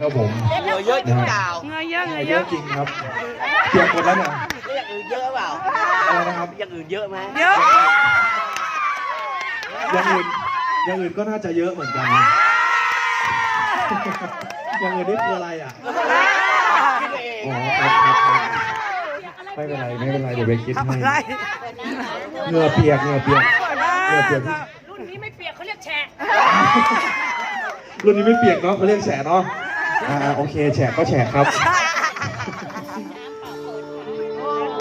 ครับผมเหงื่อเยอะจริงเปล่าเงยเยอะเงยเยเยอะอะจริงครับเปียกหมดแล้วเนี่ยแล้วอย่างอื่นเยอะเปล่าอะไรนะครับอย่างอื่นเยอะไหมเยอะอย่างอื่นอย่างอื่นก็น่าจะเยอะเหมือนกันอย่างอื่นนี่คืออะไรอะคิดเองอ๋อครับครับครับไม่เป็นไรไม่เป็นไรเดี๋ยวไปคิดทำให้อะไรเหงื่อเปียกเหงื่อเปียกเหงื่อเปียกรุ่นนี้ไม่เปียกเขาเรียกแฉะรุ่นนี้ไม่เปียกเนาะเขาเรียกแฉะเนาะ อ่าโอเคแฉะก็แฉะครับ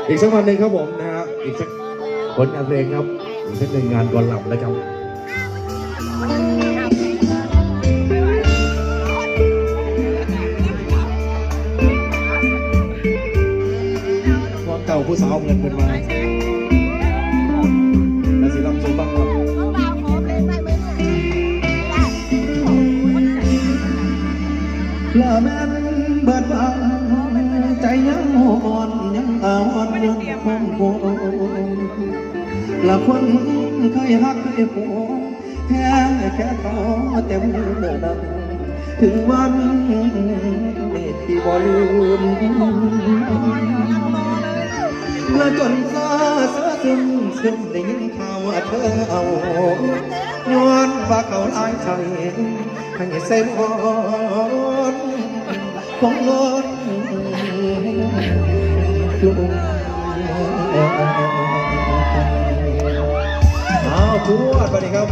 อีกสักวันหนึ่งครับผมนะฮะอีกสักผลงานเพลงครับอีกสักหนึ่งงานก่อนหลับแล้วครับความเก่าผู้สาวเงินเป็นมา ละแม่นเบิดบางใจยังอ่อนยังอ่อนยังคงโกละคนเคยหักเคยผูกแค่แค่ต่อเต็มเดินถึงวันนี้ที่บ่ลืมเมื่อจนซาเสือซึมซึมได้ยินข่าวว่าเธอเอาย้อนว่าเขาหลายใจให้เส้นอ่อน ของงอนลุงเอาพูดไปดิครับ